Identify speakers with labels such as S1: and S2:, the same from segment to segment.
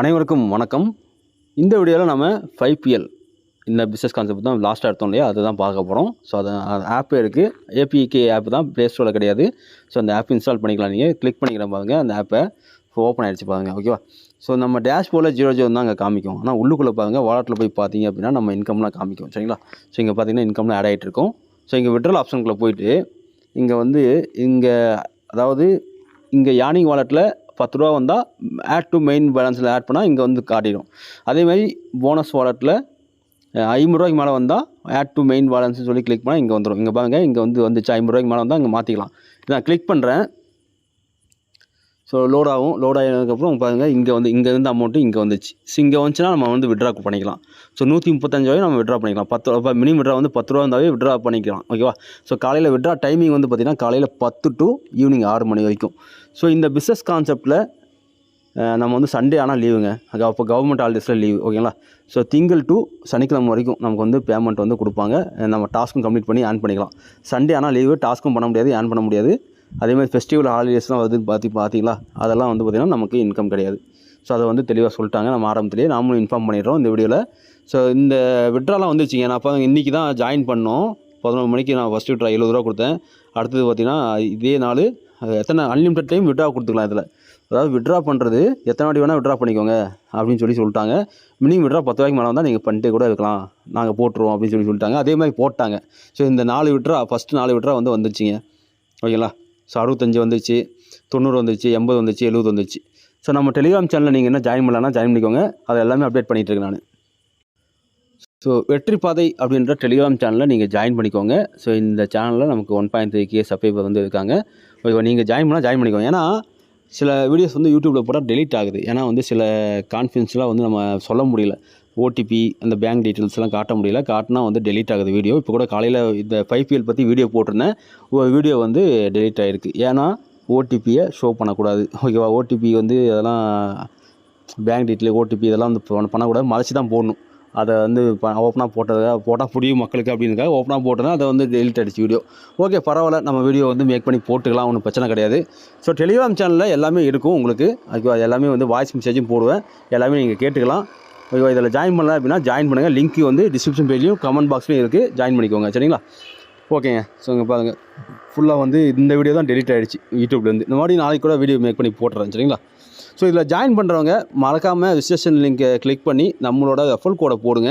S1: அனைவருக்கும் வணக்கம். இந்த வீடியோவில் நம்ம ஃபைவ் பிஎல் இந்த பிஸ்னஸ் கான்செப்ட் தான் லாஸ்ட்டாக எடுத்தோம் இல்லையா? அதுதான் பார்க்க போகிறோம் ஸோ அது ஆப் இருக்குது ஏபிகே ஆப் தான் ப்ளே ஸ்டோரில் கிடையாது. ஸோ அந்த ஆப் இன்ஸ்டால் பண்ணிக்கலாம் நீங்கள் கிளிக் பண்ணிக்கிறேன் பாருங்க அந்த ஆப்பை ஓப்பன் ஆகிடுச்சு பாருங்க ஓகேவா ஸோ நம்ம டேஷ்போர்டில் ஜீரோ ஜீரோ தான் அங்கே காமிக்கும். ஆனால் உள்ளுக்குள்ளே பாருங்கள் வாலெட்டில் போய் பார்த்தீங்க அப்படின்னா நம்ம இன்கம்லாம் காமிக்கும் சரிங்களா? ஸோ இங்கே பார்த்தீங்கன்னா இன்கம்லாம் ஆட் ஆகிட்டு இருக்கும். ஸோ இங்கே விட்ரல் ஆப்ஷனுக்குள்ளே போயிட்டு இங்கே வந்து இங்கே அதாவது இங்கே யானிங் வாலெட்டில் பத்து ரூபா வந்தால் ஆட் டு மெயின் பேலன்ஸில் ஆட் பண்ணால் இங்கே வந்து காட்டிடும் அதேமாதிரி போனஸ் வாலெட்டில் ஐம்பதுரூவாய்க்கு மேலே வந்தால் ஆட் டு மெயின் பேலன்ஸ்னு சொல்லி கிளிக் பண்ணால் இங்கே வந்துடும் இங்கே பாருங்க இங்கே வந்து வந்துச்சு. ஐம்பதுரூவாய்க்கு மேலே வந்தால் இங்கே மாற்றிக்கலாம் நான் கிளிக் பண்ணுறேன் ஸோ லோட் ஆகும். லோட் ஆகினதுக்கப்புறம் பாருங்கள் இங்கே வந்து இங்கேருந்து அமௌண்ட்டு இங்கே வந்துச்சு. ஸோ இங்கே வந்துச்சுன்னா நம்ம வந்து விட்ரா பண்ணிக்கலாம். ஸோ நூற்றி முப்பத்தஞ்சாவே நம்ம விட்ரா பண்ணிக்கலாம். பத்து ரூபா மினிமம் விட்ரா வந்து பத்து ரூபா இருந்தாவே விட்ரா பண்ணிக்கலாம். ஓகேவா ஸோ காலையில் விட்ரா டைமிங் வந்து பார்த்திங்கன்னா காலையில் பத்து டு ஈவினிங் ஆறு மணி வரைக்கும். ஸோ இந்த பிஸ்னஸ் கான்செப்ட்டில் நம்ம வந்து சண்டே ஆனால் லீவுங்க அது அப்போ கவர்மெண்ட் ஹாலிடேஸில் லீவு ஓகேங்களா ஸோ திங்கள் டு சனிக்கிழமை வரைக்கும் நமக்கு வந்து பேமெண்ட் வந்து கொடுப்பாங்க. நம்ம டாஸ்க்கும் கம்ப்ளீட் பண்ணி ஆன் பண்ணிக்கலாம். சண்டே ஆனால் லீவு டாஸ்க்கும் பண்ண முடியாது ஏன் பண்ண முடியாது. அதேமாதிரி ஃபெஸ்டிவல் ஹாலிடேஸ்லாம் வருது பார்த்து பார்த்தீங்களா? அதெல்லாம் வந்து பார்த்திங்கன்னா நமக்கு இன்கம் கிடையாது. ஸோ அதை வந்து தெளிவாக சொல்லிட்டாங்க. நம்ம ஆரம்பத்திலேயே நாமளும் இன்ஃபார்ம் பண்ணிடுறோம் இந்த வீடியோவில் ஸோ இந்த விட்ராலாம் வந்துச்சுங்க நான் அப்போ இன்றைக்கி தான் ஜாயின் பண்ணோம். பதினொரு மணிக்கு நான் ஃபஸ்ட் விட்ரா எழுபது ரூபா கொடுத்தேன். அடுத்தது பார்த்திங்கன்னா இதே நாள் அது எத்தனை அன்லிமிட்டட் டைம் விட்ரா கொடுத்துக்கலாம் இதில். அதாவது விட்ரா பண்ணுறது எத்தனை வாட்டி வேணால் விட்ரா பண்ணிக்கோங்க அப்படின்னு சொல்லி சொல்லிட்டாங்க. மினிமம் விட்ரா பத்து ரூபாய்க்கு மேலே வந்தால் நீங்கள் பண்ணிட்டே கூட இருக்கலாம். நாங்கள் போட்டுருவோம் அப்படின்னு சொல்லி சொல்லிட்டாங்க. அதே மாதிரி போட்டாங்க. ஸோ இந்த நாலு விட்ரா ஃபஸ்ட்டு நாலு விட்ரா வந்து வந்துச்சுங்க ஓகேங்களா? ஸோ அறுபத்தஞ்சு வந்துச்சு தொண்ணூறு வந்துச்சு எண்பது வந்துச்சு எழுபது வந்துச்சு. ஸோ நம்ம டெலிகிராம் சேனலில் நீங்கள் என்ன ஜாயின் பண்ணலான்னா ஜாயின் பண்ணிக்கோங்க. அதை எல்லாமே அப்டேட் பண்ணிகிட்ருக்கேன் நான். ஸோ வெற்றி பாதை அப்படின்ற டெலிகிராம் சேனலில் நீங்கள் ஜாயின் பண்ணிக்கோங்க. ஸோ இந்த சேனலில் நமக்கு one point three K subscriber வந்து இருக்காங்க. ஓகே நீங்கள் ஜாயின் பண்ணால் ஜாயின் பண்ணிக்கோங்க. ஏன்னா சில வீடியோஸ் வந்து யூடியூப்பில் போட்டால் டெலிட் ஆகுது. ஏன்னா வந்து சில கான்ஃபிடென்ஸ்லாம் வந்து நம்ம சொல்ல முடியல. ஓடிபி அந்த பேங்க் டீட்டெயில்ஸ்லாம் காட்ட முடியல. காட்டினா வந்து டெலீட் ஆகுது வீடியோ இப்போ கூட காலையில் இந்த ஃபைவ் பற்றி வீடியோ போட்டிருந்தேன். ஒரு வீடியோ வந்து டெலீட் ஆகிருக்கு ஏன்னா ஓடிபியை ஷோ பண்ணக்கூடாது. ஓகேவா? ஓடிபி வந்து அதெல்லாம் பேங்க் டீட்டெயில் ஓடிபி இதெல்லாம் வந்து பண்ணக்கூடாது. மறைச்சி தான் போடணும். அதை வந்து ஓப்பனாக போட்டதாக போட்டால் புரியும் மக்களுக்கு அப்படின்னுக்காக ஓப்பனாக போட்டேன்னா அதை வந்து டெலிட் ஆகிடுச்சு வீடியோ ஓகே பரவாயில்ல நம்ம வீடியோ வந்து மேக் பண்ணி போட்டுக்கலாம் ஒன்றும் பிரச்சனை கிடையாது. ஸோ டெலிகிராம் சேனலில் எல்லாமே இருக்கும் உங்களுக்கு. அதுக்கு எல்லாமே வந்து வாய்ஸ் மெசேஜும் போடுவேன். எல்லாமே நீங்கள் கேட்டுக்கலாம். ஓகேவா இதில் ஜாயின் பண்ணல அப்படின்னா ஜாயின் பண்ணுங்கள் லிங்க் வந்து டிஸ்கிரிப்ஷன் பேஜ்லையும் கமெண்ட் பாக்ஸ்லையும் இருக்குது ஜாயின் பண்ணிக்கோங்க. சரிங்களா? ஓகேங்க ஸோ இங்கே பாருங்கள் ஃபுல்லாக வந்து இந்த வீடியோ தான் டெலிட் ஆகிடுச்சு யூடியூப்லேருந்து இந்த மாதிரி நாளைக்கு கூட வீடியோ மேக் பண்ணி போட்டுறேன். சரிங்களா? ஸோ இதில் ஜாயின் பண்ணுறவங்க மறக்காமல் ரிஜிஸ்ட்ரேஷன் லிங்கை கிளிக் பண்ணி நம்மளோட ரெஃபல் கோடை போடுங்க.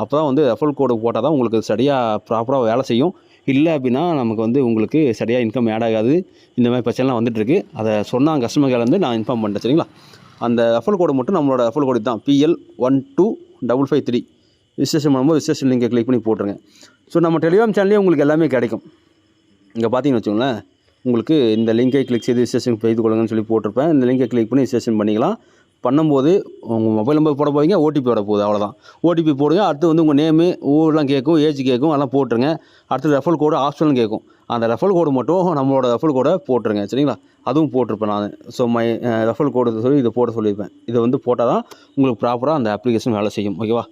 S1: அப்போ தான் வந்து ரெஃபல் கோடு போட்டால் தான் உங்களுக்கு சரியாக ப்ராப்பராக வேலை செய்யும். இல்லை அப்படின்னா நமக்கு வந்து உங்களுக்கு சரியாக இன்கம் ஆட் ஆகாது. இந்த மாதிரி பிரச்சனைலாம் வந்துட்டுருக்கு. அதை சொன்னாங்க கஸ்டமர் வந்து நான் இன்ஃபார்ம் பண்ணிட்டேன் சரிங்களா? அந்த ரெஃபல் கோடு மட்டும் நம்மளோட ரெஃபல் கோடு தான் PL one two double five three registration பண்ணும்போது ரிஜிஸ்ட்ரேஷன் லிங்கை கிளிக் பண்ணி போட்டுருங்க. ஸோ நம்ம டெலிகிராம் சேனல்லேயே உங்களுக்கு எல்லாமே கிடைக்கும். இங்கே பார்த்தீங்கன்னு வச்சுக்கோங்களேன். உங்களுக்கு இந்த லிங்கை கிளிக் செய்து ரிஜிஸ்ட்ரேஷன் செய்து கொள்ளுங்கன்னு சொல்லி போட்டிருப்பேன். இந்த லிங்கை கிளிக் பண்ணி ரிஜிஸ்ட்ரேஷன் பண்ணிக்கலாம். பண்ணும்போது உங்கள் மொபைல் நம்பர் போட போவீங்க ஓடிபி வர போகுது அவ்வளோதான் ஓடிபி போடுங்க அடுத்து வந்து உங்கள் நேமு ஊர்லாம் கேட்கும் ஏஜ் கேட்கும் அதெல்லாம் போட்டுருங்க. அடுத்து ரெஃபல் கோடு ஆப்ஷனும் கேட்கும். அந்த ரெஃபல் கோடு மட்டும் நம்மளோட ரெஃபல் கோடை போட்டுருங்க சரிங்களா? அதுவும் போட்டிருப்பேன் நான். ஸோ மை ரெஃபல் கோடு சொல்லி இதை போட சொல்லியிருப்பேன். இதை வந்து போட்டால் தான் உங்களுக்கு ப்ராப்பராக அந்த அப்ளிகேஷன் வேலை செய்யும் ஓகேவா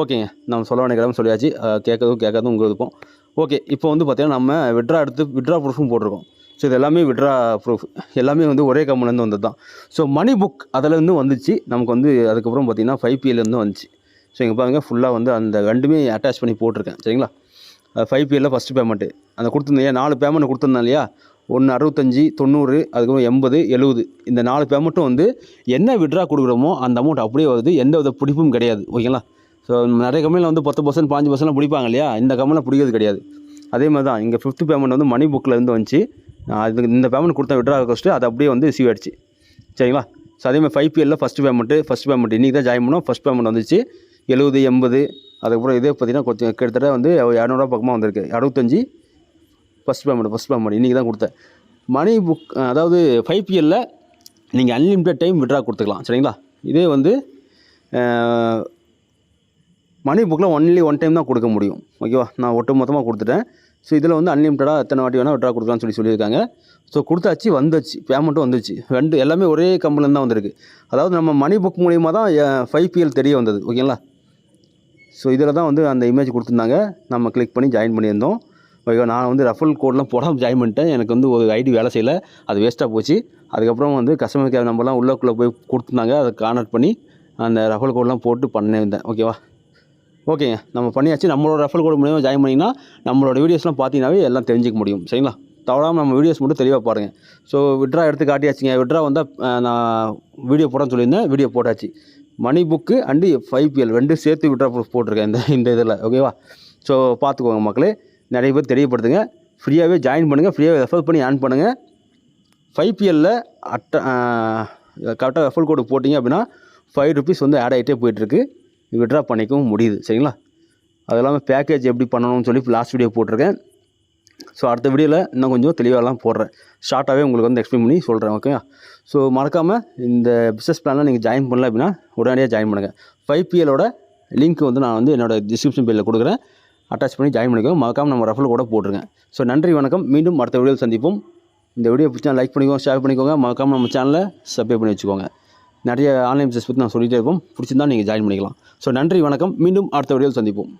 S1: ஓகேங்க நம்ம சொல்ல வேண்டிய கிளம்ப சொல்லியாச்சு. கேட்கறதும் கேட்காதும் உங்களுக்கு இருக்கும் ஓகே இப்போ வந்து பார்த்தீங்கன்னா நம்ம விட்ரா எடுத்து விட்ரா ப்ரூஃபும் போட்டிருக்கோம். ஸோ இது எல்லாமே விட்ரா ப்ரூஃப் எல்லாமே வந்து ஒரே கம்பெனிலேருந்து வந்தது தான் ஸோ மணி புக் அதிலேருந்து வந்துச்சு. நமக்கு வந்து அதுக்கப்புறம் பார்த்திங்கன்னா ஃபைவ் பிஎல்லேருந்து வந்துச்சு. ஸோ இங்கே பாருங்கள் ஃபுல்லாக வந்து அந்த ரெண்டுமே அட்டாச் பண்ணி போட்டிருக்கேன். சரிங்களா? ஃபைவ் பிஎல்ல ஃபஸ்ட்டு பேமெண்ட்டு அந்த கொடுத்துருந்தேன் நாலு பேமெண்ட் கொடுத்துருந்தேன் இல்லையா? ஒன்று அறுபத்தஞ்சி தொண்ணூறு அதுக்கப்புறம் எண்பது எழுபது இந்த நாலு பேமெண்ட்டும் வந்து என்ன விட்ரா கொடுக்குறோமோ அந்த அமௌண்ட் அப்படியே வருது. எந்த வித பிடிப்பும் கிடையாது. ஓகேங்களா ஸோ நிறைய கம்பெனியில் வந்து பத்து பர்சன்ட் பாஞ்சு பர்சன்ட்லாம் பிடிப்பாங்க இல்லையா? இந்த கம்பெனியில் பிடிக்கிறது கிடையாது. அதே மாதிரி தான். இங்கே ஃபிஃப்த்து பேமெண்ட் வந்து மணி புக்கிலேருந்து வந்துச்சு. அது இந்த பேமெண்ட் கொடுத்த விட்ரா கஷ்டம் அது அப்படியே வந்து ரிசீவ் ஆயிடுச்சு. சரிங்களா? ஸோ அதே மாதிரி ஃபைவ் பிஎல்ல ஃபஸ்ட் பேமெண்ட்டு ஃபஸ்ட் பேமெண்ட் இன்றைக்கி தான் ஜாயின் பண்ணோம் ஃபஸ்ட் பேமெண்ட் வந்துச்சு. எழுபது எண்பது அதுக்கப்புறம் இதே பார்த்தீங்கன்னா கொஞ்சம் கிட்டத்தட்ட வந்து இரநூறுவா பக்கமாக வந்திருக்கு. அறுபத்தஞ்சி ஃபஸ்ட் பேமெண்ட் ஃபஸ்ட் பேமெண்ட் இன்றைக்கி தான் கொடுத்தேன். மணி புக் அதாவது ஃபைவ் பிஎல்ல நீங்கள் அன்லிமிட்டட் டைம் விட்ரா கொடுத்துக்கலாம். சரிங்களா? இதே வந்து மணி புக்கில் ஒன்லி ஒன் டைம் தான் கொடுக்க முடியும். ஓகேவா நான் ஒட்டு மொத்தமாக கொடுத்துட்டேன். ஸோ இதில் வந்து அன்லிமிட்டடாக எத்தனை வாட்டி வேணால் விட்ரா கொடுக்கலாம்னு சொல்லி சொல்லியிருக்காங்க. ஸோ கொடுத்தாச்சு வந்துச்சு. பேமெண்ட்டும் வந்துச்சு. ரெண்டு எல்லாமே ஒரே கம்பெனியில் தான் வந்திருக்கு. அதாவது நம்ம மணி புக் மூலியமாக தான் ஃபைவ் பிஎல் தெரிய வந்தது. ஓகேங்களா ஸோ இதில் தான் வந்து அந்த இமேஜ் கொடுத்துருந்தாங்க. நம்ம கிளிக் பண்ணி ஜாயின் பண்ணியிருந்தோம். ஓகேவா நான் வந்து ரஃபல் கோட்லாம் போடாமல் ஜாயின் பண்ணிட்டேன். எனக்கு வந்து ஒரு ஐடி வேலை செய்யலை. அது வேஸ்ட்டாக போச்சு. அதுக்கப்புறம் வந்து கஸ்டமர் கேர் நம்பர்லாம் உள்ளக்குள்ளே போய் கொடுத்துருந்தாங்க. அதை கான்டாக்ட் பண்ணி அந்த ரஃபல் கோட்லாம் போட்டு பண்ணியிருந்தேன். ஓகேவா ஓகேங்க. நம்ம பண்ணியாச்சு. நம்மளோட ரெஃபல் கோடு மூலியமாக ஜாயின் பண்ணிங்கன்னா நம்மளோட வீடியோஸ்லாம் பார்த்தீங்கன்னாவே எல்லாம் தெரிஞ்சிக்க முடியும். சரிங்களா? தவறாமல் நம்ம வீடியோஸ் மட்டும் தெளிவாக பாருங்கள் ஸோ விட்ரா எடுத்து காட்டியாச்சுங்க. விட்ரா வந்தால் நான் வீடியோ போடன்னு சொல்லியிருந்தேன். வீடியோ போட்டாச்சு. Money book and five B ரெண்டு சேர்த்து விட்ரா போட்டிருக்கேன். இந்த இந்த இதில். ஓகேவா ஸோ பார்த்துக்கோங்க மக்களே. நிறைய பேர் தெரியப்படுத்துங்க. ஃப்ரீயாகவே ஜாயின் பண்ணுங்கள் ஃப்ரீயாகவே ரெஃபர் பண்ணி ஆன் பண்ணுங்கள் ஃபைவ் பிஎல்லில் அட்ட கரெக்டாக ரெஃபர் கோடு போட்டிங்க அப்படின்னா ஃபைவ் ருபீஸ் வந்து ஆட் ஆகிட்டே போயிட்டுருக்கு. விட்ரா பண்ணிக்கவும் முடியுது. சரிங்களா? அது இல்லாமல் பேக்கேஜ் எப்படி பண்ணணும்னு சொல்லி லாஸ்ட் வீடியோ போட்டிருக்கேன். ஸோ அடுத்த வீடியோவில் இன்னும் கொஞ்சம் தெளிவாகலாம் போடுறேன். ஷார்ட்டாகவே உங்களுக்கு வந்து எக்ஸ்பிளைன் பண்ணி சொல்கிறேன் ஓகேவா ஸோ மறக்காமல் இந்த பிஸ்னஸ் பிளானில் நீங்கள் ஜாயின் பண்ணல அப்படின்னா உடனடியாக ஜாயின் பண்ணுங்கள் ஃபைவ் பிஎலோட லிங்க் வந்து நான் வந்து என்னோடய டிஸ்கிரிப்ஷன் பேரில் கொடுக்குறேன். அட்டாச் பண்ணி ஜாயின் பண்ணிக்கோங்க. மறக்காமல் நம்ம ரெஃபல் கூட போட்டுருங்க. ஸோ நன்றி வணக்கம். மீண்டும் அடுத்த வீடியோவில் சந்திப்போம். இந்த வீடியோ பிடிச்சா லைக் பண்ணிக்கோங்க ஷேர் பண்ணிக்கோங்க. மறக்காமல் நம்ம சேனலை சப்ஸ்கிரைப் பண்ணி வச்சுக்கோங்க. நிறைய ஆன்லைன் பிஸ்னஸ் பற்றி நான் சொல்லிகிட்டே இருப்போம். பிடிச்சிருந்தா நீங்கள் ஜாயின் பண்ணிக்கலாம். ஸோ நன்றி வணக்கம். மீண்டும் அடுத்த வீடியோவில் சந்திப்போம்.